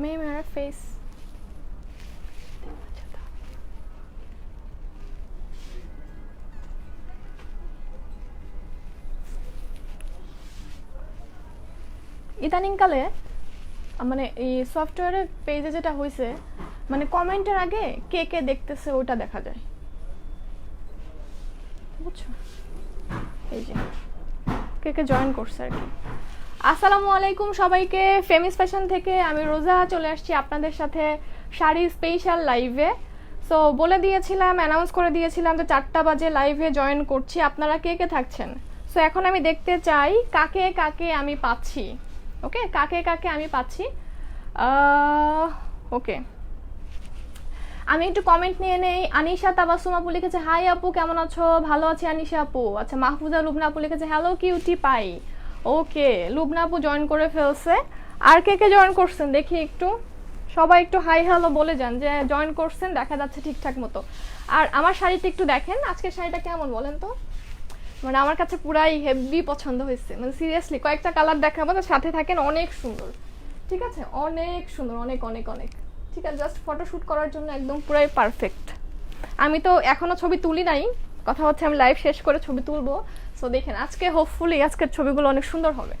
मैं मेरा फेस ইদানিংকালে মানে এই সফটওয়্যারের পেজে যেটা হয়েছে মানে কমেন্টের আগে কে কে দেখতেছে ওটা দেখা যায় বুঝছো এই যে কে কে জয়েন করছে আর কি আসসালামু আলাইকুম সবাইকে। ফেমিস ফ্যাশন থেকে আমি রোজা চলে আসছি আপনাদের সাথে শাড়ি স্পেশাল লাইভে সো বলে দিয়েছিলাম অ্যানাউন্স করে দিয়েছিলাম যে চারটা বাজে লাইভে জয়েন করছি। আপনারা কে কে থাকছেন? সো এখন আমি দেখতে চাই কাকে কাকে আমি পাচ্ছি। ওকে কাকে কাকে আমি পাচ্ছি? ওকে আমি একটু কমেন্ট নিয়ে নেই। আনিশা তাবাসুম আপু লিখেছে হাই আপু, কেমন আছো? ভালো আছি আনিশা আপু। আচ্ছা মাহফুজা লুবনা আপু লিখেছে hello cutie pie okay Lubna আপু জয়েন করে ফেলছে। আর কে কে জয়েন করছেন? দেখি একটু। সবাই একটু হাই হ্যালো বলে যান যে জয়েন করছেন, দেখা যাচ্ছে ঠিকঠাক মতো। আর আমার শাড়িটা একটু দেখেন, আজকের শাড়িটা কেমন বলেন তো? মানে আমার কাছে পুরাই হেভি পছন্দ হয়েছে। মানে সিরিয়াসলি কয়েকটা কালার দেখাবো, তো সাথে থাকেন অনেক সুন্দর। ঠিক আছে? অনেক সুন্দর, অনেক অনেক অনেক। ঠিক আছে জাস্ট ফটো শ্যুট করার জন্য একদম পুরাই পারফেক্ট আমি তো এখনও ছবি তুলি নাই। কথা হচ্ছে আমি লাইভ শেষ করে ছবি তুলবো। সো দেখেন, আজকে হোপফুলি আজকের ছবিগুলো অনেক সুন্দর হবে।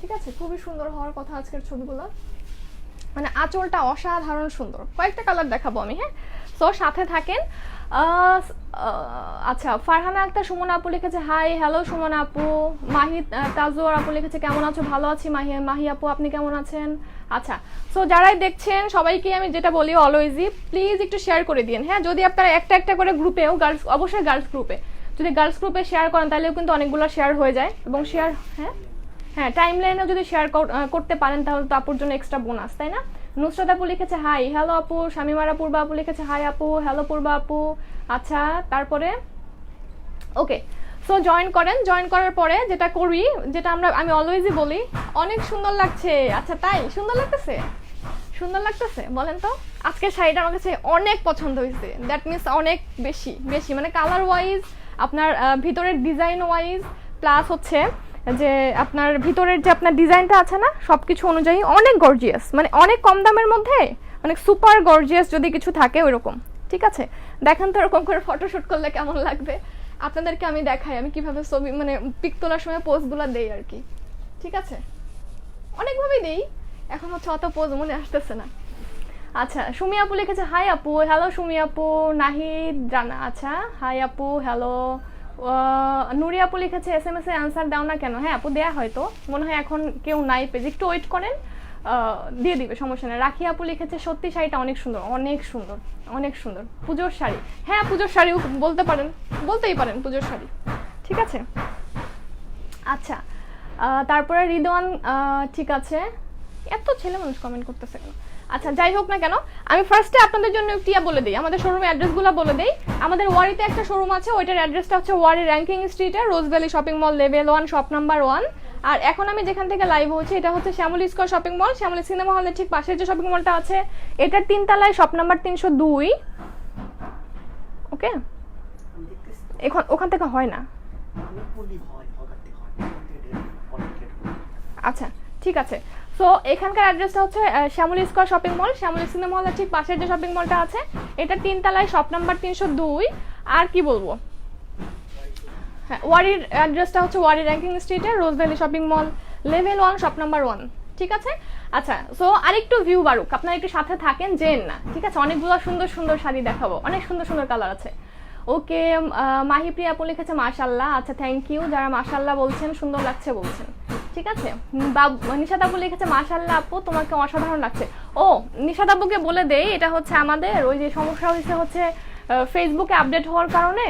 ঠিক আছে? খুবই সুন্দর হওয়ার কথা আজকের ছবিগুলো। মানে আঁচলটা অসাধারণ সুন্দর। কয়েকটা কালার দেখাবো আমি হ্যাঁ? সো সাথে থাকেন আচ্ছা ফারহানা আক্তার, সুমন আপু লিখেছে হাই হ্যালো সুমন আপু। মাহি তাজুয়ার আপু লিখেছে, কেমন আছো? ভালো আছি। মাহি মাহি আপু, আপনি কেমন আছেন? আচ্ছা সো যারাই দেখছেন, সবাইকে আমি যেটা বলি অলওয়েজই প্লিজ একটু শেয়ার করে দিন হ্যাঁ? যদি আপনারা একটা একটা করে গ্রুপেও গার্লস অবশ্যই গার্লস গ্রুপে যদি গার্লস গ্রুপে শেয়ার করেন, তাহলেও কিন্তু অনেকগুলো শেয়ার হয়ে যায়। এবং শেয়ার হ্যাঁ? হ্যাঁ টাইম লাইনেও যদি শেয়ার করতে পারেন, তাহলে তো আপুর জন্য এক্সট্রা বোনাস তাই না? নুসরাত আপু লিখেছে হাই হ্যালো আপু। শামিমারা পূর্বা আপু লিখেছে হাই আপু। হ্যালো পূর্বা আপু। আচ্ছা তারপরে ওকে সো জয়েন করেন। জয়েন করার পরে যেটা করি, যেটা আমরা, আমি অলওয়েজই বলি, অনেক সুন্দর লাগছে। আচ্ছা তাই? সুন্দর লাগতেছে? সুন্দর লাগতেছে? বলেন তো। আজকের শাড়িটা আমার কাছে অনেক পছন্দ হয়েছে। দ্যাট মিনস অনেক বেশি বেশি। মানে কালার ওয়াইজ আপনার ভিতরের ডিজাইন ওয়াইজ প্লাস হচ্ছে যে আপনার ভিতরের যে আপনার ডিজাইনটা আছে না সব কিছু অনুযায়ী অনেক গর্জিয়াস মানে অনেক কম দামের মধ্যে অনেক সুপার গর্জিয়াস যদি কিছু থাকে ওইরকম, ঠিক আছে? দেখেন তো ওরকম করে ফটোশ্যুট করলে কেমন লাগবে? আপনাদেরকে আমি দেখাই, আমি কীভাবে ছবি মানে পিক তোলার সময় পোজগুলো দেই আর কি, ঠিক আছে? অনেকভাবেই দেই, এখন হচ্ছে অত পোজ মনে আসতেছে না। আচ্ছা সুমি আপু লিখেছে, হাই আপু হ্যালো সুমি আপু, নাহিদ জানা আচ্ছা হাই আপু হ্যালো নুরি আপু লিখেছে এস এম এস এ অ্যান্সার দাও না কেন? হ্যাঁ আপু দেয়া হয়তো, মনে হয় এখন কেউ নাই পেজ। একটু ওয়েট করেন দিয়ে দিবে, সমস্যা নেই। রাখি আপু লিখেছে, সত্যি শাড়িটা অনেক সুন্দর অনেক সুন্দর অনেক সুন্দর, পুজোর শাড়ি। হ্যাঁ পুজোর শাড়িও বলতে পারেন, বলতেই পারেন পুজোর শাড়ি। ঠিক আছে? আচ্ছা তারপরে রিদওয়ান ঠিক আছে। এত ছেলে মানুষ কমেন্ট করতেছে কেন? আচ্ছা যাই হোক না কেন আমি ফার্স্টে আপনাদের জন্য একটু ইয়া বলে দিই আমাদের শোরুমের অ্যাড্রেসগুলো বলে দিই। আমাদের ওয়ারিতে একটা শোরুম আছে ওইটার অ্যাড্রেসটা হচ্ছে ওয়ারি র্যাঙ্কিং স্ট্রিটে Rose Valley shopping mall level one shop number one আর এখন আমি যেখান থেকে লাইভ হচ্ছে এটা হচ্ছে Shyamoli Square shopping mall Shyamoli cinema হলের ঠিক পাশের যে শপিং মলটা আছে এটার তিনতলায় শপ নাম্বার তিনশো দুই। ওকে এখন ওখান থেকে হয় না? আচ্ছা ঠিক আছে। সো এখানকার অ্যাড্রেসটা হচ্ছে Shyamoli Square shopping mall Shyamoli cinema হলের ঠিক পাশের যে শপিং মলটা আছে, এটা তিনতলায় শপ নাম্বার তিনশো দুই। আর কি বলব? হ্যাঁ ওয়ারির অ্যাড্রেসটা হচ্ছে ওয়ারি র্যাঙ্কিং স্ট্রিটে Rose Valley shopping mall level one shop number one ঠিক আছে? আচ্ছা সো আরেকটু ভিউ বাড়ুক। আপনারা একটু সাথে থাকেন, জেন না। ঠিক আছে? অনেকগুলো সুন্দর সুন্দর শাড়ি দেখাবো। অনেক সুন্দর সুন্দর কালার আছে। ওকে মাহিপ্রিয়া আপু লিখেছে মাশাল্লাহ আচ্ছা থ্যাংক ইউ যারা মাশাল্লাহ বলছেন, সুন্দর লাগছে বলছেন। ঠিক আছে? নিশাদ আপু লিখেছে মাশাল্লাহ আপু, তোমাকে অসাধারণ লাগছে। ও, নিশাদ আপুকে বলে দেই, এটা হচ্ছে আমাদের, ওই যে সমস্যা হয়েছে হচ্ছে ফেসবুকে আপডেট হওয়ার কারণে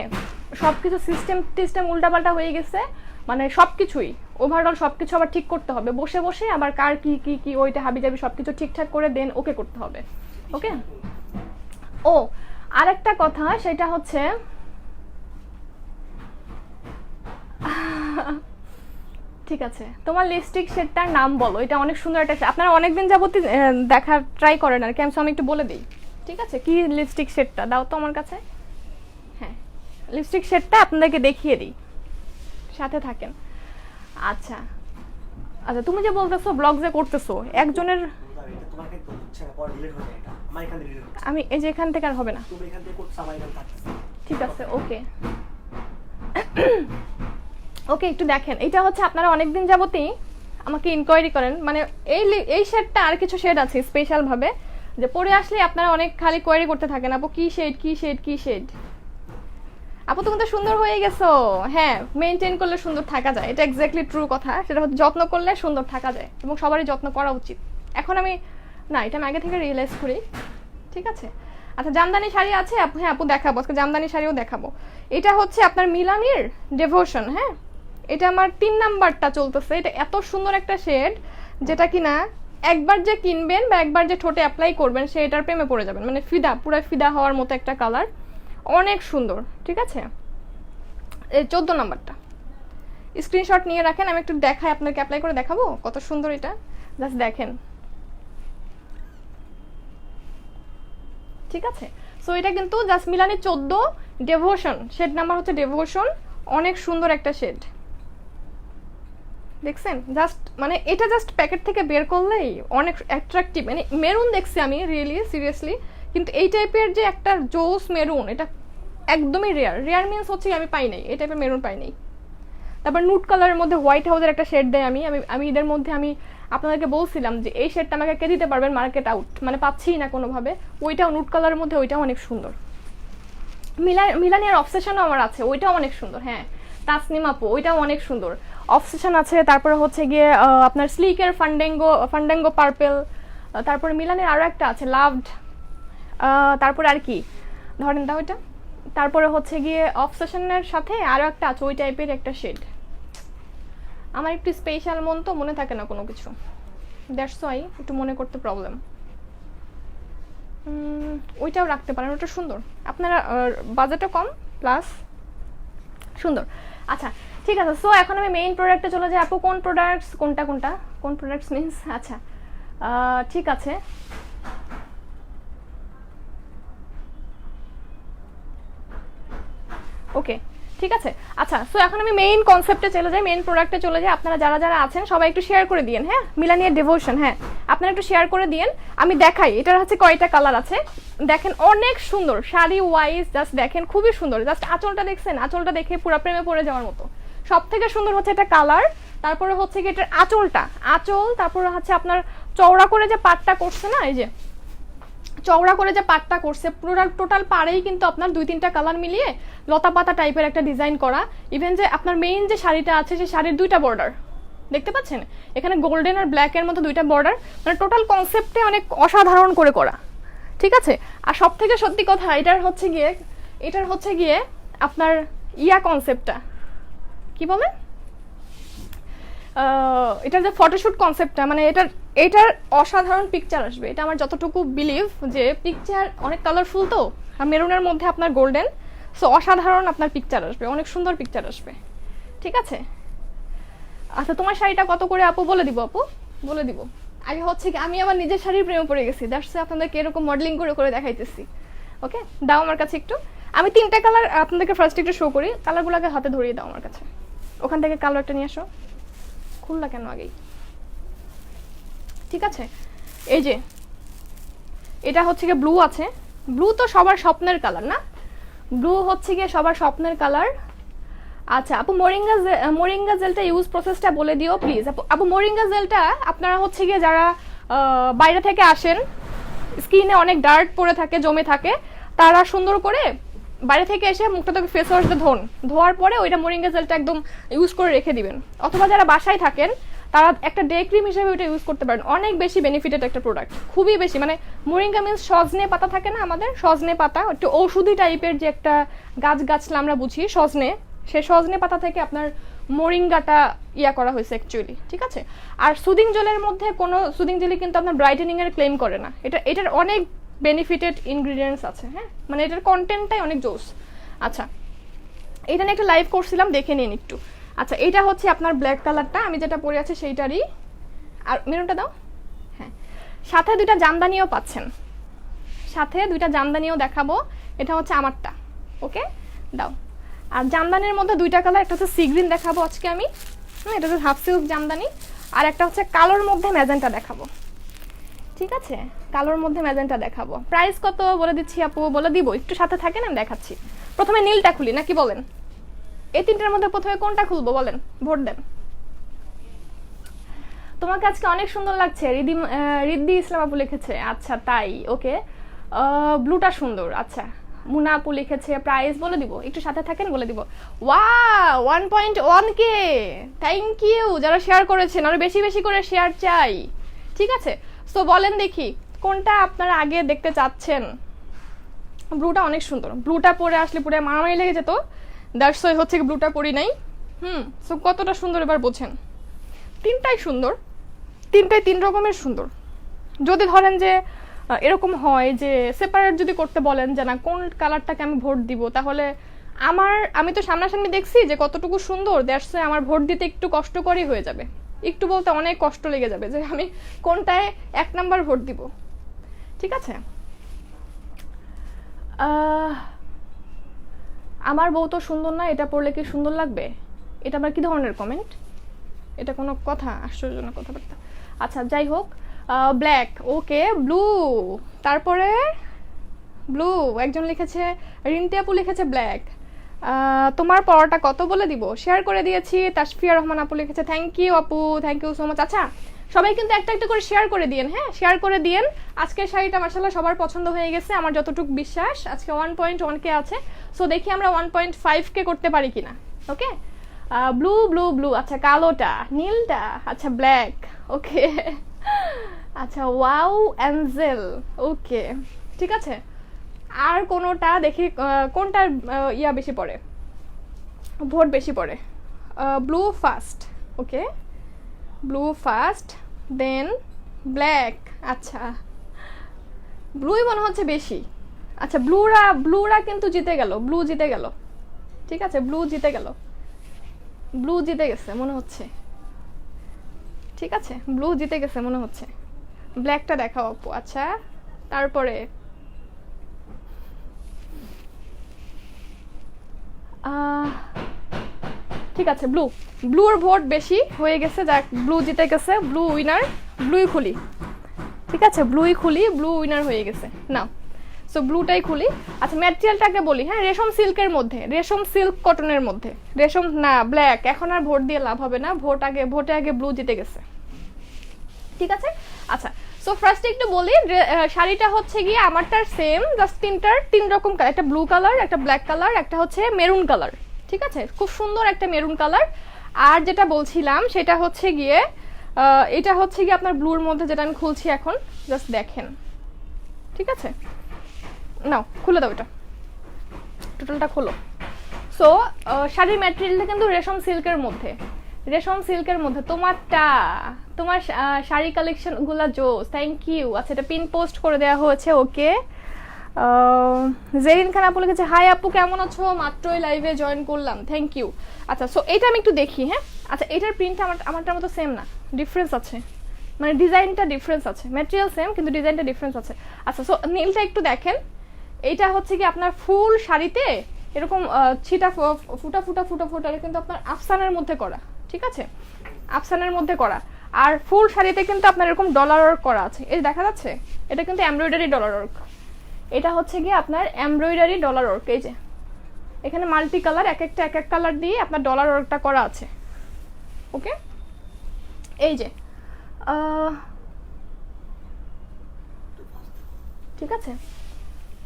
সব কিছু সিস্টেম টিস্টেম উল্টাপাল্টা হয়ে গেছে। মানে সব কিছুই ওভারঅল সব কিছু আবার ঠিক করতে হবে। বসে বসে আবার কার কি কি কি, ওইটা হাবি যাবি সব কিছু ঠিকঠাক করে দেন, ওকে করতে হবে। ওকে? ও আরেকটা কথা সেটা হচ্ছে ঠিক আছে তোমার লিপস্টিক শেডটার নাম বলো এটা অনেক সুন্দর একটা আপনারা অনেকদিন যাবতই আহ, দেখার ট্রাই করেন আর কি আমি আমি একটু বলে দিই। ঠিক আছে? কি লিপস্টিক শেডটা দাও তো আমার কাছে। হ্যাঁ লিপস্টিক শেডটা আপনাদেরকে দেখিয়ে দিই। সাথে থাকেন। আচ্ছা। আচ্ছা তুমি যে বলতেছো ব্লগ যে করতেছো একজনের তোমাকে হচ্ছে না পরে ডিলিট হয়ে যায় এটা। আমার এখান থেকে ডিলিট আমি এই যে এখান থেকে আর হবে না। তুমি এখান থেকে করছ আমার এখানে থাকতেছে ঠিক আছে ওকে। ওকে একটু দেখেন। এটা হচ্ছে আপনারা অনেকদিন যাবতই আমাকে ইনকোয়ারি করেন। মানে এই এই শেডটা আর কিছু শেড আছে স্পেশাল ভাবে। যে পরে আসলে আপনারা অনেক খালি কোয়ারি করতে থাকেন আপু কি শেড কি শেড কি শেড আপু তুমি তো সুন্দর হয়ে গেছো। হ্যাঁ মেনটেন করলে সুন্দর থাকা যায়। এটা এক্স্যাক্টলি ট্রু কথা। সেটা হচ্ছে যত্ন করলে সুন্দর থাকা যায়। এবং সবারই যত্ন করা উচিত। এখন আমি, না, এটা আমি আগে থেকে রিয়েলাইজ করি। ঠিক আছে? আচ্ছা জামদানি শাড়ি আছে, আপু হ্যাঁ আপু দেখাবো। আজকে জামদানি শাড়িও দেখাবো। এটা হচ্ছে আপনার মিলানির ডেভোশন হ্যাঁ? এটা আমার তিন নাম্বারটা চলতেছে। এটা এত সুন্দর একটা শেড যেটা কিনা একবার যে কিনবেন বা একবার যে ঠোঁটে অ্যাপ্লাই করবেন, সে এটার প্রেমে পড়ে যাবেন। মানে ফিদা, পুরো ফিদা হওয়ার মতো একটা কালার অনেক সুন্দর, ঠিক আছে? এই চোদ্দ নাম্বারটা। স্ক্রিনশট নিয়ে রাখেন, আমি একটু দেখাই, আপনাকে অ্যাপ্লাই করে দেখাবো? কত সুন্দর এটা। জাস্ট দেখেন। ঠিক আছে? সো এটা কিন্তু জাস্ট মিলানি চোদ্দ ডেভোশন শেড নাম্বার হচ্ছে ডেভোশন অনেক সুন্দর একটা শেড দেখছেন? জাস্ট মানে এটা জাস্ট প্যাকেট থেকে বের করলেই অনেক অ্যাট্রাকটিভ মানে মেরুন দেখছি আমি রিয়েলি সিরিয়াসলি কিন্তু এই টাইপের যে একটা জোস মেরুন এটা একদমই রেয়ার রেয়ার মিনস হচ্ছে আমি পাই নাই। এই টাইপের মেরুন পাই নাই। তারপর নুট কালারের মধ্যে হোয়াইট হাউসের একটা শেড দেয় আমি। আমি আমি এদের মধ্যে আমি আপনাদেরকে বলছিলাম যে এই শেডটা আমাকে কে দিতে পারবেন? মার্কেট আউট মানে পাচ্ছি না কোনোভাবে। ওইটাও নুট কালারের মধ্যে, ওইটাও অনেক সুন্দর। মিলা মিলানিয়ার অবসেশনও আমার আছে, ওইটাও অনেক সুন্দর হ্যাঁ। তাসনিম আপু, ওইটাও অনেক সুন্দর। অবসেশন আছে, তারপরে হচ্ছে গিয়ে আপনার স্লিকের ফান্ডেঙ্গো ফান্ডেঙ্গো পার্পেল তারপরে মিলানের আরও একটা আছে লাভড তারপরে আর কি? ধরেন দাও ওইটা তারপরে হচ্ছে গিয়ে অবসেশনের সাথে আরও একটা আছে, ওই টাইপের একটা শেড আমার একটু স্পেশাল মন তো, মনে থাকে না কোনো কিছু। দ্যাটস ওয়াই একটু মনে করতে প্রবলেম ওইটাও রাখতে পারেন, ওটা সুন্দর। আপনারা বাজেটও কম প্লাস সুন্দর। আচ্ছা ঠিক আছে সো এখন আমি মেইন প্রোডাক্টে চলে যাই। আপু, কোন প্রোডাক্টস কোনটা কোনটা? কোন প্রোডাক্টস মিনস আচ্ছা ঠিক আছে। ওকে ঠিক আছে? আচ্ছা সো এখন আমি মেইন কনসেপ্টে চলে যাই মেইন প্রোডাক্টে চলে যাই। আপনারা যারা যারা আছেন, সবাই একটু শেয়ার করে দিন হ্যাঁ? মিলানিয়া ডেভোশন হ্যাঁ? আপনারা একটু শেয়ার করে দিন আমি দেখাই, এটার হচ্ছে কয়টা কালার আছে? দেখেন, অনেক সুন্দর। শাড়ি ওয়াইজ জাস্ট দেখেন, খুবই সুন্দর। জাস্ট আঁচলটা দেখছেন? আঁচলটা দেখে পুরো প্রেমে পড়ে যাওয়ার মতো। সব থেকে সুন্দর হচ্ছে এটা কালার তারপরে হচ্ছে কি এটার আঁচলটা। আঁচল, তারপরে হচ্ছে আপনার চওড়া করে যে পাটটা করছে না, এই যে চওড়া করে যে পাটটা করছে পুরো টোটাল পাড়েই কিন্তু আপনার দুই তিনটা কালার মিলিয়ে লতা পাতা টাইপের একটা ডিজাইন করা। ইভেন যে আপনার মেইন যে শাড়িটা আছে, সেই শাড়ির দুইটা বর্ডার দেখতে পাচ্ছেন? এখানে গোল্ডেন আর ব্ল্যাক এর মতো দুইটা বর্ডার মানে টোটাল কনসেপ্টে অনেক অসাধারণ করে করা। ঠিক আছে? আর সব থেকে সত্যি কথা, এটার হচ্ছে গিয়ে, এটার হচ্ছে গিয়ে আপনার ইয়া কনসেপ্টটা কি বলেন? এটার যে ফটোশুট কনসেপ্টটা মানে এটার এটার অসাধারণ পিকচার আসবে। এটা আমার যতটুকু বিলিভ যে পিকচার অনেক কালারফুল তো, আর মেরুনের মধ্যে আপনার গোল্ডেন সো অসাধারণ আপনার পিকচার আসবে, অনেক সুন্দর পিকচার আসবে। ঠিক আছে? আচ্ছা তোমার শাড়িটা কত করে আপু? বলে দিব আপু, বলে দিব। আগে হচ্ছে কি, আমি আমার নিজের শাড়ির প্রেমে পড়ে গেছি দ্যাটস আপনাদেরকে এরকম মডেলিং করে করে দেখাইতেছি। ওকে দাও আমার কাছে একটু। আমি তিনটা কালার আপনাদেরকে ফার্স্ট একটু শো করি কালারগুলোকে হাতে ধরিয়ে দাও আমার কাছে। ওখান থেকে কালারটা নিয়ে আসো। খুললা কেন আগেই? ঠিক আছে? এই যে, এটা হচ্ছে গিয়ে ব্লু আছে। ব্লু তো সবার স্বপ্নের কালার না? ব্লু হচ্ছে গিয়ে সবার স্বপ্নের কালার আচ্ছা আপু মোরিঙ্গা মোরিঙ্গা জেলটা ইউজ প্রসেসটা বলে দিও প্লিজ আপু মোরিঙ্গা জেলটা আপনারা হচ্ছে গিয়ে যারা বাইরে থেকে আসেন স্কিনে অনেক ডার্ট পড়ে থাকে, জমে থাকে, তারা সুন্দর করে বাইরে থেকে এসে মুখটা থেকে ফেস ওয়াশ ধোন। ধোয়ার পরে ওইটা মোরিঙ্গা জেলটা একদম ইউজ করে রেখে দিবেন। অথবা যারা বাসায় থাকেন তারা একটা ডে ক্রিম হিসেবে ওইটা ইউজ করতে পারেন। অনেক বেশি বেনিফিটেড একটা প্রোডাক্ট খুবই বেশি। মানে মোরিঙ্গা মিন্স সজনে পাতা থাকে না আমাদের? সজনে পাতা, একটু ঔষধি টাইপের যে একটা গাছ গাছলা আমরা বুঝি, সজনে, সে সজনে পাতা থেকে আপনার মোরিঙ্গাটা ইয়া করা হয়েছে অ্যাকচুয়ালি ঠিক আছে? আর সুদিং জেলের মধ্যে কোনো সুদিং জেলি কিন্তু আপনার ব্রাইটেনিং এর ক্লেম করে না। এটা, এটার অনেক বেনিফিটেড ইনগ্রিডিয়েন্টস আছে হ্যাঁ? মানে এটার কন্টেন্টটাই অনেক জোস। আচ্ছা এটা নিয়ে একটা লাইভ করছিলাম দেখে নিন একটু। আচ্ছা এটা হচ্ছে আপনার ব্ল্যাক কালারটা আমি যেটা পরে আছে সেইটারই। আর মেরুনটা দাও। হ্যাঁ। সাথে দুইটা জামদানিও পাচ্ছেন। সাথে দুইটা জামদানিও দেখাবো। এটা হচ্ছে আমারটা। ওকে? দাও। আর জামদানির মধ্যে দুইটা কালার একটা হচ্ছে সি গ্রিন দেখাবো আজকে আমি। হুম, এটা হচ্ছে হাফ সিল্ক জামদানি। আর একটা হচ্ছে কালোর মধ্যে ম্যাজেন্টা দেখাবো। ঠিক আছে? কালোর মধ্যে ম্যাজেন্টা দেখাবো। প্রাইস কত বলে দিচ্ছি আপু? বলে দিব। একটু সাথে থাকেন আমি দেখাচ্ছি। প্রথমে নীলটা খুলি নাকি বলেন? এই তিনটার মধ্যে প্রথমে কোনটা খুলবো বলেন? ভোট দেন। তোমাকে আজকে অনেক সুন্দর লাগছে। রিদি রিদ্দি ইসলাম আপু লিখেছে আচ্ছা তাই, ওকে। ব্লুটা সুন্দর আচ্ছা। মুনা আপু লিখেছে প্রাইস বলে দিব, একটু সাথে থাকেন, বলে দিব। ওয়া one point one K thank you যারা শেয়ার করেছেন, আরও বেশি বেশি করে শেয়ার চাই। ঠিক আছে? সো বলেন দেখি, কোনটা আপনারা আগে দেখতে চাচ্ছেন? ব্লুটা অনেক সুন্দর। ব্লুটা পরে আসলে পুরো মারামারি লেগে যেত। দ্যাটস হচ্ছে ব্লুটা পরি নাই। হুম। সো কতটা সুন্দর এবার বোঝেন। তিনটাই সুন্দর। তিনটাই তিন রকমের সুন্দর। যদি ধরেন যে এরকম হয় যে সেপারেট যদি করতে বলেন যে না কোন কালারটাকে আমি ভোট দিব? তাহলে আমার আমি তো সামনাসামনি দেখছি যে কতটুকু সুন্দর দ্যাটস আমার ভোট দিতে একটু কষ্টকরই হয়ে যাবে। একটু বলতে অনেক কষ্ট লেগে যাবে যে আমি কোনটায় এক নাম্বার ভোট দিব। ঠিক আছে? আহ, আমার বউ তো সুন্দর না, এটা পড়লে কি সুন্দর লাগবে? এটা আবার কি ধরনের কমেন্ট এটা কোনো কথা, আশ্চর্যজনক কথাবার্তা। আচ্ছা যাই হোক ব্ল্যাক ওকে ব্লু তারপরে ব্লু একজন লিখেছে, রিন্টি আপু লিখেছে ব্ল্যাক তোমার পড়াটা কত বলে দিব? শেয়ার করে দিয়েছি, তাসফিয়া রহমান আপু লিখেছে থ্যাংক ইউ আপু থ্যাংক ইউ সো মাচ আচ্ছা সবাই কিন্তু একটা একটা করে শেয়ার করে দিয়েন হ্যাঁ? শেয়ার করে দিয়েন। আজকের শাড়িটা মার্শাল্লাহ সবার পছন্দ হয়ে গেছে, আমার যতটুকু বিশ্বাস, আজকে ওয়ান পয়েন্ট ওয়ান কে আছে। সো দেখি আমরা ওয়ান পয়েন্ট ফাইভ কে করতে পারি কিনা ওকে ব্লু ব্লু ব্লু আচ্ছা কালোটা, নীলটা আচ্ছা ব্ল্যাক ওকে আচ্ছা ওয়াও অ্যাঞ্জেল ওকে ঠিক আছে? আর কোনোটা দেখি কোনটার ইয়া বেশি পড়ে? ভোট বেশি পড়ে? Blue first okay blue first দেন ব্ল্যাক। আচ্ছা। ব্লুই মনে হচ্ছে বেশি। আচ্ছা ব্লুরা ব্লুরা কিন্তু জিতে গেল। ব্লু জিতে গেল। ঠিক আছে ব্লু জিতে গেল। ব্লু জিতে গেছে মনে হচ্ছে। ঠিক আছে ব্লু জিতে গেছে মনে হচ্ছে। ব্ল্যাকটা দেখাও আপু আচ্ছা তারপরে। আহ, ঠিক আছে ব্লু ব্লুর ভোট বেশি হয়ে গেছে, যাক ব্লু জিতে গেছে ব্লু উইনার ব্লুই খুলি। ঠিক আছে ব্লুই খুলি ব্লু উইনার হয়ে গেছে। না সো ব্লুটাই খুলি। আচ্ছা ম্যাটেরিয়ালটাকে বলি হ্যাঁ রেশম সিল্কের মধ্যে রেশম সিল্ক কটনের মধ্যে। রেশম না ব্ল্যাক এখন আর ভোট দিয়ে লাভ হবে না, ভোট আগে, ভোটে আগে ব্লু জিতে গেছে। ঠিক আছে? আচ্ছা সো ফার্স্ট একটু বলি শাড়িটা হচ্ছে গিয়ে আমারটার সেম জাস্ট তিনটার তিন রকম একটা ব্লু কালার একটা ব্ল্যাক কালার একটা হচ্ছে মেরুন কালার ঠিক আছে? খুব সুন্দর একটা মেরুন কালার। আর যেটা বলছিলাম, সেটা হচ্ছে গিয়ে এটা হচ্ছে গিয়ে আপনার ব্লুর মধ্যে যেটা আমি খুলছি এখন জাস্ট দেখেন। ঠিক আছে? নাও, খুলে দাও এটা। টোটালটা খোলো। সো শাড়ির ম্যাটেরিয়ালটা কিন্তু রেশম সিল্কের মধ্যে। রেশম সিল্কের মধ্যে। তোমারটা, তোমার শাড়ি কালেকশনগুলা জোস। থ্যাংক ইউ আচ্ছা এটা পিন পোস্ট করে দেওয়া হয়েছে ওকে জেরিন খান আপু লিখেছে হাই আপু, কেমন আছো? মাত্রই লাইভে জয়েন করলাম থ্যাংক ইউ আচ্ছা সো এটা আমি একটু দেখি হ্যাঁ? আচ্ছা এটার প্রিন্টটা আমার, আমারটার মতো সেম না ডিফারেন্স আছে। মানে ডিজাইনটা ডিফারেন্স আছে ম্যাটেরিয়াল সেম কিন্তু ডিজাইনটা ডিফারেন্স আছে। আচ্ছা সো নীলটা একটু দেখেন। এইটা হচ্ছে কি আপনার ফুল শাড়িতে এরকম ছিটা ফুটা ফুটা ফুটা ফুটা কিন্তু আপনার আফসানের মধ্যে করা, ঠিক আছে? আফসানের মধ্যে করা। আর ফুল শাড়িতে কিন্তু আপনার এরকম ডলার ওয়ার্ক করা আছে। এই দেখা যাচ্ছে? এটা কিন্তু এমব্রয়ডারি ডলার ওয়ার্ক এটা হচ্ছে গিয়ে আপনার এমব্রয়ডারি ডলার ওয়ার্ক এই যে। এখানে মাল্টি কালার এক একটা, এক এক কালার দিয়ে আপনার ডলার ওয়ার্কটা করা আছে। ওকে এই যে ঠিক আছে?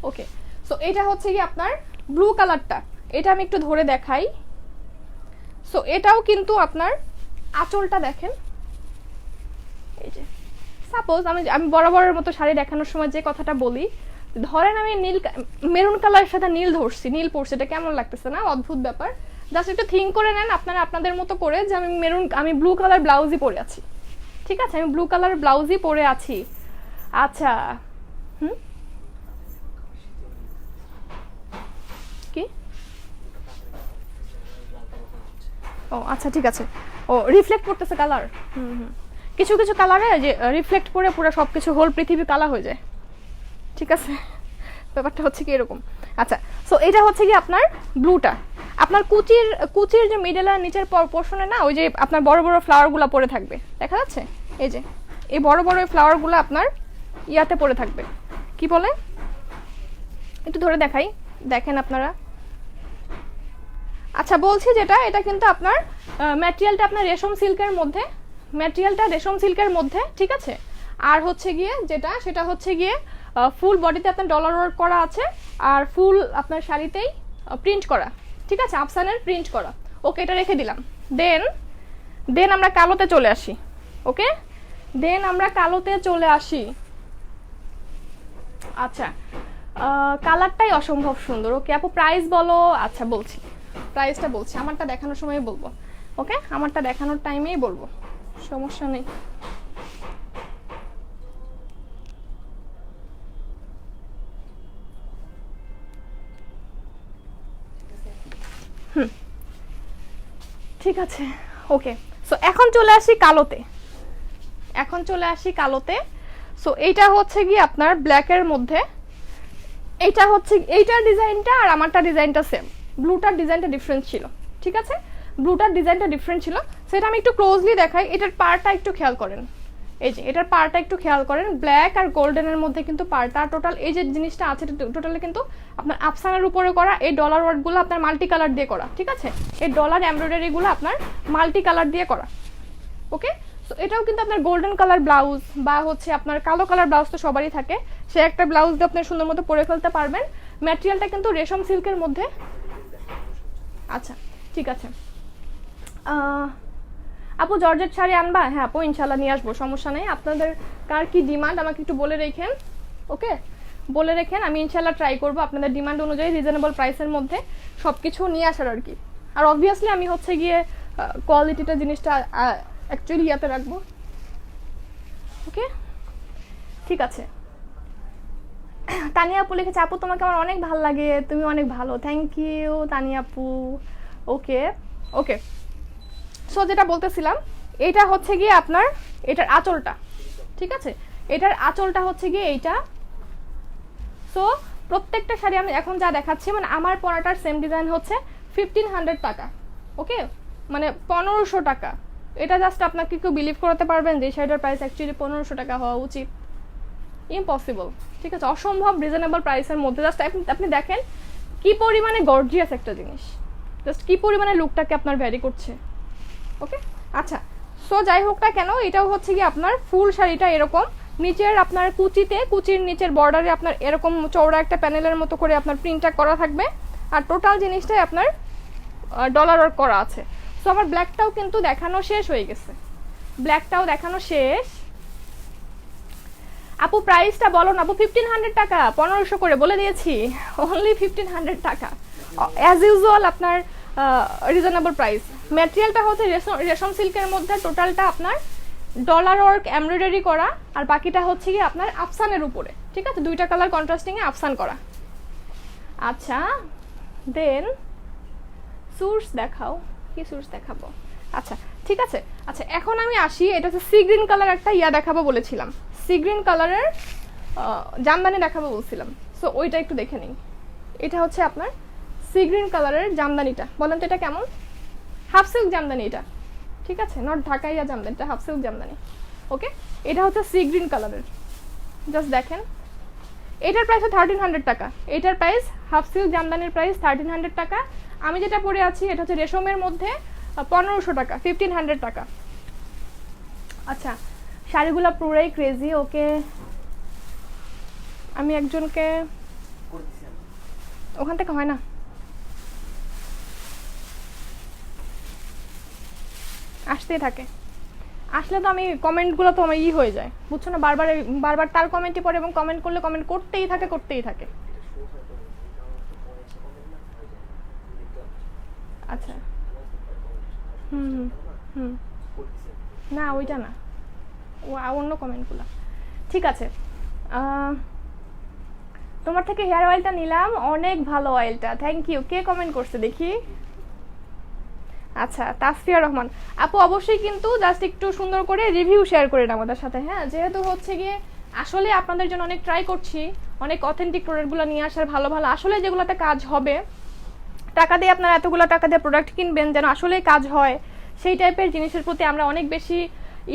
ওকে সো এটা হচ্ছে কি আপনার ব্লু কালারটা এটা আমি একটু ধরে দেখাই। সো এটাও কিন্তু আপনার আঁচলটা দেখেন। এই যে সাপোজ আমি আমি বরাবরের মতো শাড়ি দেখানোর সময় যে কথাটা বলি ধরেন আমি নীল মেরুন কালারের সাথে নীল ধরছি, নীল পরছি এটা কেমন লাগতেছে না? অদ্ভুত ব্যাপার। জাস্ট একটু থিঙ্ক করে নেন আপনারা, আপনাদের মতো করে যে আমি মেরুন, আমি ব্লু কালার ব্লাউজই পরে আছি। ঠিক আছে? আমি ব্লু কালার ব্লাউজই পরে আছি। আচ্ছা হুম? কি? ও আচ্ছা ঠিক আছে। ও রিফ্লেক্ট করতেছে কালার হুম হুম। কিছু কিছু কালারে যে রিফ্লেক্ট করে পুরো সব কিছু হোল পৃথিবী কালা হয়ে যায়। ঠিক আছে? ব্যাপারটা হচ্ছে কি এরকম। আচ্ছা সো এটা হচ্ছে কি আপনার ব্লুটা আপনার কুচির কুচির যে মিডল আর নিচের পোর্শনে না, ওই যে আপনার বড় বড় ফ্লাওয়ারগুলো পড়ে থাকবে। দেখা যাচ্ছে? এই যে, এই বড় বড় ফ্লাওয়ারগুলো আপনার ইয়াতে পড়ে থাকবে। কি বলে? একটু ধরে দেখাই। দেখেন আপনারা। আচ্ছা বলছি যেটা, এটা কিন্তু আপনার ম্যাটেরিয়ালটা আপনার রেশম সিল্কের মধ্যে ম্যাটেরিয়ালটা রেশম সিল্কের মধ্যে, ঠিক আছে? আর হচ্ছে গিয়ে যেটা, সেটা হচ্ছে গিয়ে ফুল বডিতে আপনার ডলার ওয়ার্ক করা আছে, আর ফুল আপনার শাড়িতেই প্রিন্ট করা। ঠিক আছে? আফসানের প্রিন্ট করা। ওকে এটা রেখে দিলাম। দেন দেন আমরা কালোতে চলে আসি। ওকে দেন আমরা কালোতে চলে আসি। আচ্ছা কালারটাই অসম্ভব সুন্দর। ওকে আপু প্রাইস বলো। আচ্ছা বলছি। প্রাইসটা বলছি। আমারটা দেখানোর সময় বলব। ওকে আমারটা দেখানোর টাইমেই বলব। সমস্যা নেই। হুম। ঠিক আছে, ওকে। সো এখন চলে আসি কালোতে। এখন চলে আসি কালোতে। সো এইটা হচ্ছে কি আপনার ব্ল্যাকের মধ্যে। এইটা হচ্ছে এইটার ডিজাইনটা আর আমারটা ডিজাইনটা সেম ব্লুটার ডিজাইনটা ডিফারেন্ট ছিল। ঠিক আছে? ব্লুটার ডিজাইনটা ডিফারেন্ট ছিল। সেটা আমি একটু ক্লোজলি দেখাই। এটার পারটা একটু খেয়াল করেন। এই যে, এটার পারটা একটু খেয়াল করেন ব্ল্যাক আর গোল্ডেনের মধ্যে কিন্তু পারটা টোটাল এই যে জিনিসটা আছে টোটালি কিন্তু আপনার আফসানের উপরে করা, এই ডলার ওয়ার্ডগুলো আপনার মাল্টি কালার দিয়ে করা, ঠিক আছে? এই ডলার এমব্রয়ডারিগুলো আপনার মাল্টি কালার দিয়ে করা ওকে সো এটাও কিন্তু আপনার গোল্ডেন কালার ব্লাউজ বা হচ্ছে আপনার কালো কালার ব্লাউজ তো সবারই থাকে। সে একটা ব্লাউজ দিয়ে আপনি সুন্দর মতো পরে ফেলতে পারবেন। ম্যাটেরিয়ালটা কিন্তু রেশম সিল্কের মধ্যে আচ্ছা ঠিক আছে। আপু, জর্জেট শাড়ি আনবা? হ্যাঁ আপু ইনশাল্লাহ নিয়ে আসব, সমস্যা নেই। আপনাদের কার কি ডিমান্ড, আমাকে একটু বলে রেখেন, ওকে? বলে রেখেন, আমি ইনশাল্লাহ ট্রাই করব আপনাদের ডিমান্ড অনুযায়ী রিজনেবল প্রাইসের মধ্যে সব কিছু নিয়ে আসার আর কি। আর অবভিয়াসলি আমি হচ্ছে গিয়ে কোয়ালিটিটা জিনিসটা অ্যাকচুয়ালি ইয়াতে রাখব। ওকে? ঠিক আছে। তানিয়া আপু লিখেছে, আপু, তোমাকে আমার অনেক ভালো লাগে, তুমি অনেক ভালো থ্যাংক ইউ তানিয়া আপু। ওকে ওকে। সো যেটা বলতেছিলাম, এটা হচ্ছে গিয়ে আপনার এটার আঁচলটা। ঠিক আছে? এটার আঁচলটা হচ্ছে গিয়ে এইটা। সো প্রত্যেকটা শাড়ি আমি এখন যা দেখাচ্ছি মানে আমার পরাটার সেম ডিজাইন হচ্ছে ফিফটিন হান্ড্রেড টাকা। ওকে মানে পনেরোশো টাকা। এটা জাস্ট আপনাকে কেউ বিলিভ করাতে পারবেন যে শাড়িটার প্রাইস অ্যাকচুয়ালি পনেরোশো টাকা হওয়া উচিত। ইম্পসিবল ঠিক আছে? অসম্ভব রিজনেবল প্রাইসের মধ্যে। জাস্ট আপনি দেখেন কি পরিমাণে গর্জিয়াস একটা জিনিস। জাস্ট কি পরিমাণে লুকটাকে আপনার ভ্যারি করছে। ওকে আচ্ছা সো যাই হোক না কেন, এটাও হচ্ছে কি আপনার ফুল শাড়িটা এরকম। নিচের আপনার কুচিতে, কুচির নিচের বর্ডারে আপনার এরকম চওড়া একটা প্যানেলের মতো করে আপনার প্রিন্টটা করা থাকবে। আর টোটাল জিনিসটাই আপনার ডলার ওয়ার্ক করা আছে। সো আমার ব্ল্যাকটাও কিন্তু দেখানো শেষ হয়ে গেছে। ব্ল্যাকটাও দেখানো শেষ। আপু প্রাইসটা বলো না, আপু ফিফটিন হান্ড্রেড টাকা, পনেরোশো করে বলে দিয়েছি। অনলি ফিফটিন হান্ড্রেড টাকা। অ্যাজ ইউজুয়াল আপনার রিজনেবল প্রাইস ম্যাটেরিয়ালটা হচ্ছে রেশম সিল্কের মধ্যে টোটালটা আপনার ডলার ওয়ার্ক এমব্রয়ডারি করা, আর বাকিটা হচ্ছে কি আপনার আফসানের উপরে। ঠিক আছে? দুইটা কালার কন্ট্রাস্টিংয়ে আফসান করা। আচ্ছা দেন সুরস দেখাও। কি সুরস দেখাবো? আচ্ছা ঠিক আছে? আচ্ছা এখন আমি আসি, এটা হচ্ছে সি গ্রিন কালার একটা ইয়া দেখাবো বলেছিলাম। সি গ্রিন কালারের জামদানি দেখাবো বলছিলাম। সো ওইটা একটু দেখে নিই। এটা হচ্ছে আপনার সি গ্রিন কালারের জামদানিটা। বলেন তো এটা কেমন? হাফ সিল্ক জামদানি এটা। ঠিক আছে? নট ঢাকাইয়া জামদানি এটা হাফ সিল্ক জামদানি। ওকে? এটা হচ্ছে সি গ্রিন কালারের। জাস্ট দেখেন। এটার প্রাইস থার্টিন হান্ড্রেড টাকা। এটার প্রাইস হাফ সিল্ক জামদানির প্রাইস থার্টিন হান্ড্রেড টাকা। আমি যেটা পরে আছি এটা হচ্ছে রেশমের মধ্যে পনেরোশো টাকা ফিফটিন হান্ড্রেড টাকা। আচ্ছা শাড়িগুলো পুরাই ক্রেজি ওকে? আমি একজনকে ওখান থেকে হয় না? আসতেই থাকে। আসলে তো আমি কমেন্টগুলো তো আমার ই হয়ে যায়। বুঝছ না? বারবার বারবার তার কমেন্টই পড়ে এবং কমেন্ট করলে কমেন্ট করতেই থাকে করতেই থাকে। আচ্ছা। হুম হুম। না, ওইটা না। ও অন্য কমেন্টগুলো। ঠিক আছে। তোমার থেকে হেয়ার অয়েলটা নিলাম। অনেক ভালো অয়েলটা। থ্যাংক ইউ কে কমেন্ট করছে দেখি? আচ্ছা তাসফিয়া রহমান। আপু, অবশ্যই কিন্তু জাস্ট একটু সুন্দর করে রিভিউ শেয়ার করেন আমাদের সাথে হ্যাঁ? যেহেতু হচ্ছে গিয়ে আসলে আপনাদের জন্য অনেক ট্রাই করছি, অনেক অথেন্টিক প্রোডাক্টগুলো নিয়ে আসার ভালো ভালো। আসলে যেগুলোতে কাজ হবে, টাকা দিয়ে আপনারা এতগুলো টাকা দিয়ে প্রোডাক্ট কিনবেন যেন আসলেই কাজ হয়, সেই টাইপের জিনিসের প্রতি আমরা অনেক বেশি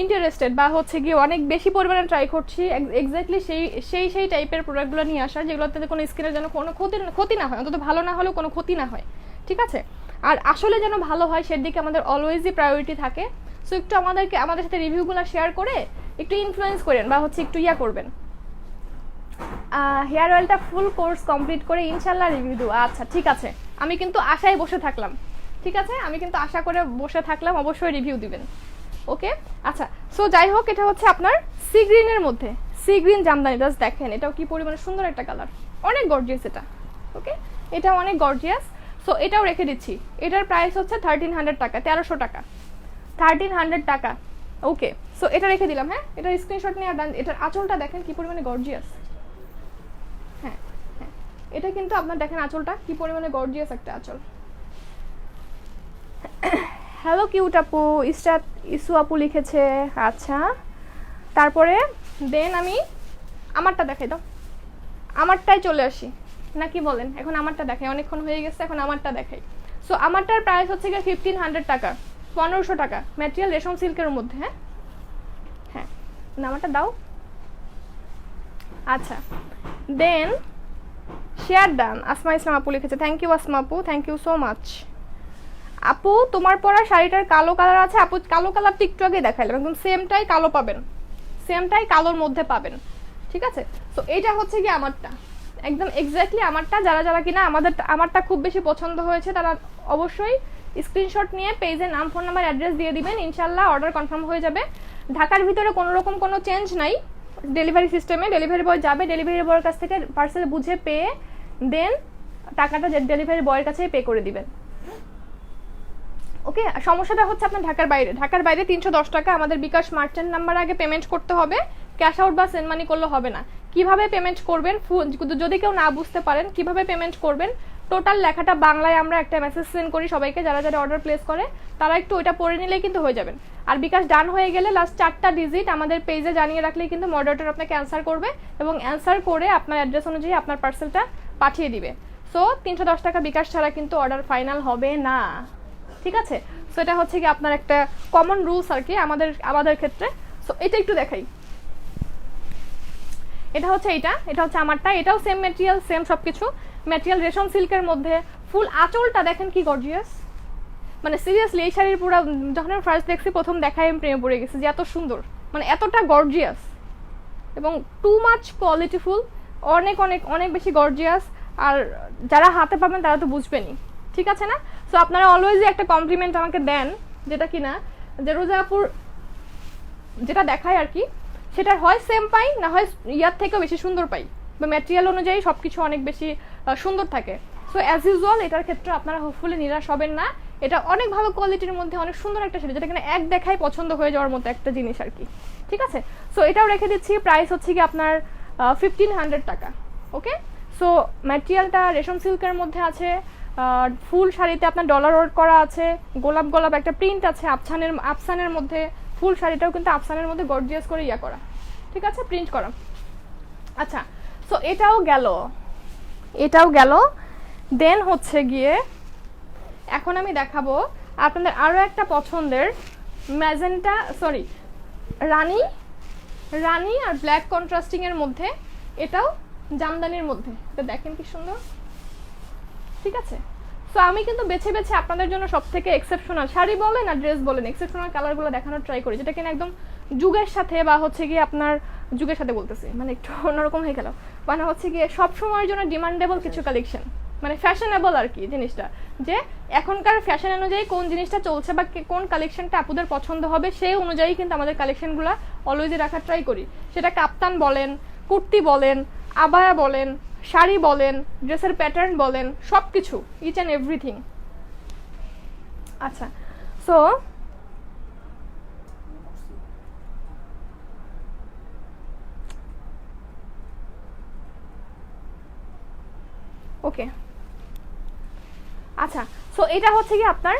ইন্টারেস্টেড বা হচ্ছে গিয়ে অনেক বেশি পরিমাণে ট্রাই করছি এক্স্যাক্টলি সেই সেই সেই টাইপের প্রোডাক্টগুলো নিয়ে আসার, যেগুলোতে কোনো স্কিনের যেন কোনো ক্ষতি ক্ষতি না হয়, অন্তত ভালো না হলেও কোনো ক্ষতি না হয়। ঠিক আছে? আর আসলে যেন ভালো হয় সেদিকে আমাদের অলওয়েজই প্রায়োরিটি থাকে। সো একটু আমাদেরকে, আমাদের সাথে রিভিউগুলো শেয়ার করে একটু ইনফ্লুয়েন্স করেন বা হচ্ছে একটু ইয়া করবেন। হেয়ার অয়েলটা ফুল কোর্স কমপ্লিট করে ইনশাল্লাহ রিভিউ দেবো। আচ্ছা ঠিক আছে। আমি কিন্তু আশায় বসে থাকলাম। ঠিক আছে? আমি কিন্তু আশা করে বসে থাকলাম, অবশ্যই রিভিউ দিবেন। ওকে আচ্ছা সো যাই হোক, এটা হচ্ছে আপনার সি গ্রিনের মধ্যে। সি গ্রিন জামদানি জাস্ট দেখেন, এটাও কি পরিমাণে সুন্দর একটা কালার অনেক গর্জিয়াস এটা। ওকে এটা অনেক গর্জিয়াস সো এটাও রেখে দিচ্ছি। এটার প্রাইস হচ্ছে থার্টিন হান্ড্রেড টাকা, তেরোশো টাকা। থার্টিন হান্ড্রেড টাকা। ওকে সো এটা রেখে দিলাম হ্যাঁ? এটার স্ক্রিনশট নিয়ে আর এটার আঁচলটা দেখেন কি পরিমাণে গর্জিয়াস হ্যাঁ হ্যাঁ। এটা কিন্তু আপনার দেখেন আঁচলটা, কি পরিমাণে গর্জিয়াস একটা আঁচল। হ্যালো কিউট আপু ইস্টাত ইসু আপু লিখেছে আচ্ছা। তারপরে দেন আমি আমারটা দেখাই দাও। আমারটাই চলে আসি। না কি বলেন? এখন আমারটা দেখাই। অনেকক্ষণ হয়ে গেছে, এখন আমারটা দেখাই। সো আমারটার প্রাইস হচ্ছে গিয়ে ফিফটিন হান্ড্রেড টাকা, পনেরোশো টাকা ম্যাটেরিয়াল রেশম সিল্কের মধ্যে হ্যাঁ? হ্যাঁ। আমারটা দাও। আচ্ছা। দেন শেয়ার ডান আসমা ইসলাম আপু লিখেছে থ্যাংক ইউ আসমা আপু। থ্যাংক ইউ সো মাচ আপু, তোমার পরা শাড়িটার কালো কালার আছে। আপু, কালো কালারটা একটু আগে দেখাইলাম। একদম সেমটাই কালো পাবেন। সেমটাই কালোর মধ্যে পাবেন। ঠিক আছে? তো এইটা হচ্ছে কি আমারটা। একদম এক্স্যাক্টলি আমারটা, যারা যারা কিনা আমাদের, আমারটা খুব বেশি পছন্দ হয়েছে, তারা অবশ্যই স্ক্রিনশট নিয়ে পেজের নাম ফোন নাম্বার অ্যাড্রেস দিয়ে দিবেন ইনশাল্লাহ অর্ডার কনফার্ম হয়ে যাবে। ঢাকার ভিতরে কোনো রকম কোনো চেঞ্জ নাই। ডেলিভারি সিস্টেমে ডেলিভারি বয় যাবে ডেলিভারি বয়ের কাছ থেকে পার্সেল বুঝে পেয়ে দেন, টাকাটা ডেলিভারি বয়ের কাছেই পে করে দিবেন। ওকে সমস্যাটা হচ্ছে আপনার ঢাকার বাইরে। ঢাকার বাইরে তিনশো দশ টাকা আমাদের বিকাশ মার্চেন্ট নাম্বার আগে পেমেন্ট করতে হবে। ক্যাশ আউট বা সেন্ড মানি করলে হবে না। কীভাবে পেমেন্ট করবেন? যদি কেউ না বুঝতে পারেন কীভাবে পেমেন্ট করবেন? টোটাল লেখাটা বাংলায় আমরা একটা মেসেজ সেন্ড করি সবাইকে, যারা যারা অর্ডার প্লেস করে, তারা একটু ওইটা পড়ে নিলেই কিন্তু হয়ে যাবেন। আর বিকাশ ডান হয়ে গেলে লাস্ট চারটা ডিজিট আমাদের পেজে জানিয়ে রাখলেই কিন্তু মডারেটর আপনাকে অ্যান্সার করবে এবং অ্যান্সার করে আপনার অ্যাড্রেস অনুযায়ী আপনার পার্সেলটা পাঠিয়ে দিবে। সো তিনশো দশ টাকা বিকাশ ছাড়া কিন্তু অর্ডার ফাইনাল হবে না। ঠিক আছে? সো এটা হচ্ছে কি আপনার একটা কমন রুলস আর কি আমাদের আমাদের ক্ষেত্রে। সো এটা একটু দেখাই। এটা হচ্ছে এইটা এটা হচ্ছে আমারটা, এটাও সেম ম্যাটেরিয়াল সেম সব কিছু ম্যাটেরিয়াল রেশম সিল্কের মধ্যে ফুল আঁচলটা দেখেন কি গর্জিয়াস মানে সিরিয়াসলি এই শাড়ির পুরো, যখন আমি ফার্স্ট দেখছি, প্রথম দেখায় আমি প্রেমে পড়ে গেছি যে এত সুন্দর। মানে এতটা গর্জিয়াস এবং টু মাচ কোয়ালিটিফুল অনেক অনেক অনেক বেশি গর্জিয়াস আর যারা হাতে পাবেন, তারা তো বুঝবেনই। ঠিক আছে না? সো আপনারা অলওয়েজই একটা কমপ্লিমেন্ট আমাকে দেন, যেটা কিনা, যে রোজাপুর যেটা দেখায় আর কি সেটা হয় সেম পাই, না হয় ইয়ার থেকেও বেশি সুন্দর পাই। বা ম্যাটেরিয়াল অনুযায়ী সব কিছু অনেক বেশি সুন্দর থাকে। সো অ্যাজ ইউজুয়াল এটার ক্ষেত্রে আপনারা হোপফুলি নিরাশ হবেন না। এটা অনেক ভালো কোয়ালিটির মধ্যে অনেক সুন্দর একটা শাড়ি যেটা কিনা এক দেখায় পছন্দ হয়ে যাওয়ার মতো একটা জিনিস আর কি। ঠিক আছে? সো এটাও রেখে দিচ্ছি প্রাইস হচ্ছে কি আপনার ফিফটিন হান্ড্রেড টাকা ওকে সো ম্যাটেরিয়ালটা রেশম সিল্কের মধ্যে আছে ফুল শাড়িতে আপনার ডলার ওয়ার্ক করা আছে, গোলাপ গোলাপ একটা প্রিন্ট আছে আফসানের আফসানের মধ্যে, ফুল শাড়িটাও কিন্তু আফসানের মধ্যে গর্জিয়াস করে ইয়া করা। ঠিক আছে? প্রিন্ট করা। আচ্ছা সো এটাও গেল। এটাও গেল। দেন হচ্ছে গিয়ে, এখন আমি দেখাবো আপনাদের আরও একটা পছন্দের ম্যাজেন্টা সরি রানী রানী আর ব্ল্যাক কন্ট্রাস্টিংয়ের মধ্যে, এটাও জামদানির মধ্যে। এটা দেখেন কি সুন্দর। ঠিক আছে? সো আমি কিন্তু বেছে বেছে আপনাদের জন্য সব থেকে এক্সেপশনাল শাড়ি বলেন আর ড্রেস বলেন এক্সেপশনাল কালারগুলো দেখানোর ট্রাই করি, যেটা কিনা একদম যুগের সাথে বা হচ্ছে গিয়ে আপনার যুগের সাথে বলতেছি মানে একটু অন্যরকম হয়ে গেল। মানে হচ্ছে গিয়ে সব সময়ের জন্য ডিমান্ডেবল কিছু কালেকশন মানে ফ্যাশনেবল আর কি জিনিসটা, যে এখনকার ফ্যাশন অনুযায়ী কোন জিনিসটা চলছে বা কোন কালেকশনটা আপুদের পছন্দ হবে, সেই অনুযায়ী কিন্তু আমাদের কালেকশনগুলো অলওয়েজই রাখার ট্রাই করি। সেটা কাপ্তান বলেন, কুর্তি বলেন, আবায়া বলেন শাড়ি বলেন, ড্রেসের প্যাটার্ন বলেন সব কিছু ইচ অ্যান্ড এভরিথিং আচ্ছা সো ওকে আচ্ছা সো এটা হচ্ছে কি আপনার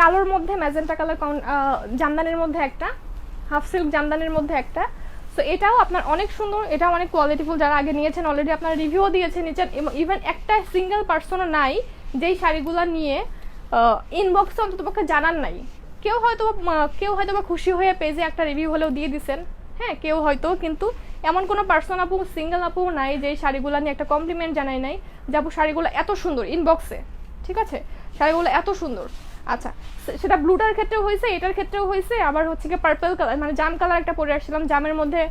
কালোর মধ্যে ম্যাজেন্টা কালার জামদানির মধ্যে একটা হাফ সিল্ক জামদানির মধ্যে একটা সো এটাও আপনার অনেক সুন্দর এটা অনেক কোয়ালিটিফুল যারা আগে নিয়েছেন অলরেডি আপনারা রিভিউও দিয়েছেন নিচের ইভেন একটা সিঙ্গেল পার্সনও নাই যেই শাড়িগুলো নিয়ে ইনবক্সে অন্ততপক্ষে জানান নাই। কেউ হয়তো কেউ হয়তো বা খুশি হয়ে পেজে একটা রিভিউ হলেও দিয়ে দিছেন। হ্যাঁ কেউ হয়তো, কিন্তু এমন কোনো পার্সন আপু সিঙ্গেল আপু নাই যে শাড়িগুলো নিয়ে একটা কমপ্লিমেন্ট জানাই নাই যে, আপু, শাড়িগুলো এত সুন্দর ইনবক্সে ঠিক আছে? শাড়িগুলো এত সুন্দর। আচ্ছা সেটা ব্লুটার ক্ষেত্রেও হয়েছে, এটার ক্ষেত্রেও হয়েছে, আবার হচ্ছে কি পার্পল কালার মানে জাম কালার একটা পরে আসছিলাম, জামের মধ্যে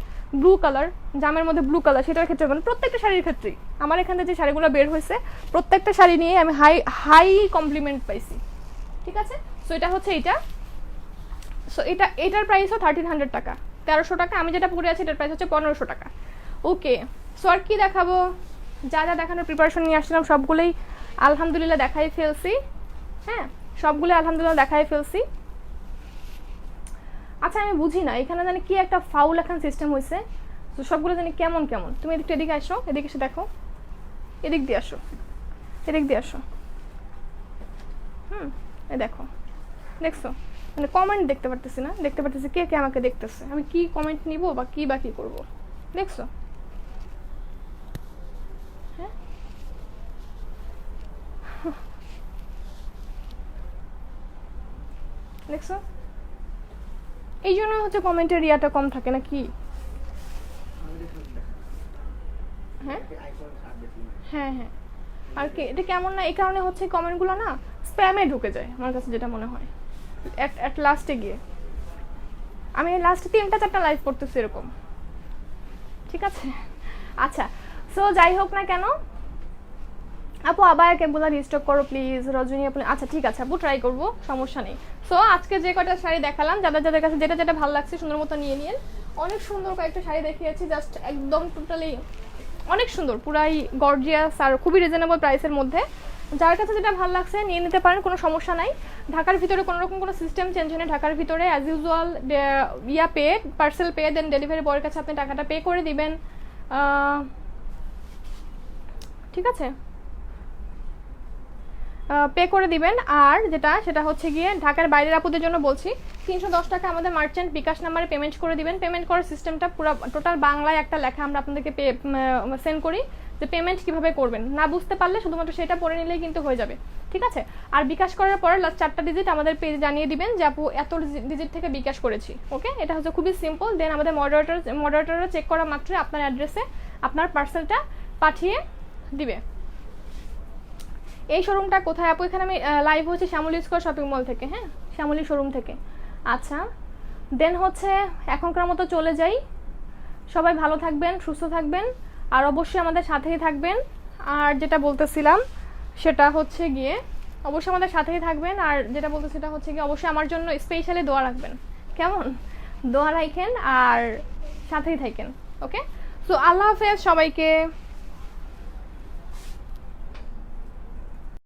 ব্লু কালার জামের মধ্যে ব্লু কালার সেটার ক্ষেত্রে মানে প্রত্যেকটা শাড়ির ক্ষেত্রেই। আমার এখান থেকে যে শাড়িগুলো বের হয়েছে, প্রত্যেকটা শাড়ি নিয়ে আমি হাই হাই কমপ্লিমেন্ট পাইছি। ঠিক আছে? সো এটা হচ্ছে এটা। সো এটা, এটার প্রাইসও থার্টিন হান্ড্রেড টাকা। তেরোশো টাকা, আমি যেটা পরে আছি, এটার প্রাইস হচ্ছে পনেরোশো টাকা। ওকে সো আর কি দেখাবো? যা যা দেখানোর প্রিপারেশন নিয়ে আসছিলাম, সবগুলোই আলহামদুলিল্লাহ দেখাই ফেলছি। হ্যাঁ? সবগুলো আলহামদুলিল্লাহ দেখাই ফেলছি। আচ্ছা আমি বুঝি না, এখানে জানি কি একটা ফাউল এখন সিস্টেম হয়েছে তো সবগুলো জানি কেমন কেমন? তুমি এদিকটা এদিকে আসো, এদিকে এসে দেখো। এদিক দিয়ে আসো, এদিক দিয়ে আসো। হুম, এই দেখো। দেখছ? মানে কমেন্ট দেখতে পারতেছি না, দেখতে পারতেছি কে কে আমাকে দেখতেছে। আমি কি কমেন্ট নিব বা কি বা কি করব? দেখছ হ্যাঁ দেখছ এই জন্য হচ্ছে কমেন্টের রিয়াটা কম থাকে না কি হ্যাঁ? হ্যাঁ হ্যাঁ। আর কি এটা কেমন না, এই কারণে হচ্ছে কমেন্টগুলো না স্প্যামে ঢুকে যায়, আমার কাছে যেটা মনে হয়। অ্যাট লাস্টে গিয়ে। আমি লাস্টে তিনটা চারটা লাইভ করতেছি এরকম। ঠিক আছে? আচ্ছা সো যাই হোক না কেন আপু, আবার ক্যাবগুলো রিস্টক করো প্লিজ রজনী আপু আচ্ছা ঠিক আছে আপু ট্রাই করব, সমস্যা নেই। সো আজকে যে কটা শাড়ি দেখালাম, যাদের যাদের কাছে যেটা যেটা ভালো লাগছে, সুন্দর মতো নিয়ে নিন। অনেক সুন্দর কয়েকটা শাড়ি দেখিয়েছি জাস্ট একদম টোটালি অনেক সুন্দর, পুরাই গর্জিয়াস আর খুবই রিজনেবল প্রাইসের মধ্যে। যার কাছে যেটা ভালো লাগছে, নিয়ে নিতে পারেন, কোনো সমস্যা নাই। ঢাকার ভিতরে কোনো রকম কোনো সিস্টেম চেঞ্জ হয়নি। ঢাকার ভিতরে as usual yeah pay parcel pay দেন ডেলিভারি বয়ের কাছে আপনি টাকাটা পে করে দিবেন। ঠিক আছে? পে করে দিবেন। আর যেটা, সেটা হচ্ছে গিয়ে ঢাকার বাইরের আপুদের জন্য বলছি, তিনশো দশ টাকা আমাদের মার্চেন্ট বিকাশ নাম্বারে পেমেন্ট করে দিবেন। পেমেন্ট করার সিস্টেমটা পুরো টোটাল বাংলায় একটা লেখা আমরা আপনাদেরকে পে সেন্ড করি যে পেমেন্ট কীভাবে করবেন। না বুঝতে পারলে শুধুমাত্র সেটা পড়ে নিলেই কিন্তু হয়ে যাবে। ঠিক আছে? আর বিকাশ করার পরে লাস্ট চারটা ডিজিট আমাদের পেজ জানিয়ে দিবেন যে আপু, এত ডিজিট থেকে বিকাশ করেছি। ওকে এটা হচ্ছে খুবই সিম্পল দেন আমাদের মডারেটর মডারেটররা চেক করা মাত্রই আপনার অ্যাড্রেসে আপনার পার্সেলটা পাঠিয়ে দিবে। এই শোরুমটা কোথায়? আপু, এখানে আমি লাইভ হচ্ছে শ্যামলী স্কোয়ার শপিং মল থেকে হ্যাঁ? শ্যামলী শোরুম থেকে। আচ্ছা দেন হচ্ছে এখনকার মতো চলে যাই। সবাই ভালো থাকবেন, সুস্থ থাকবেন, আর অবশ্যই আমাদের সাথেই থাকবেন। আর যেটা বলতেছিলাম, সেটা হচ্ছে গিয়ে, অবশ্যই আমাদের সাথেই থাকবেন, আর যেটা বলতে সেটা হচ্ছে গিয়ে অবশ্যই আমার জন্য স্পেশালি দোয়া রাখবেন। কেমন? দোয়া রাখেন, আর সাথেই থাকেন ওকে সো আল্লাহ হাফেজ সবাইকে।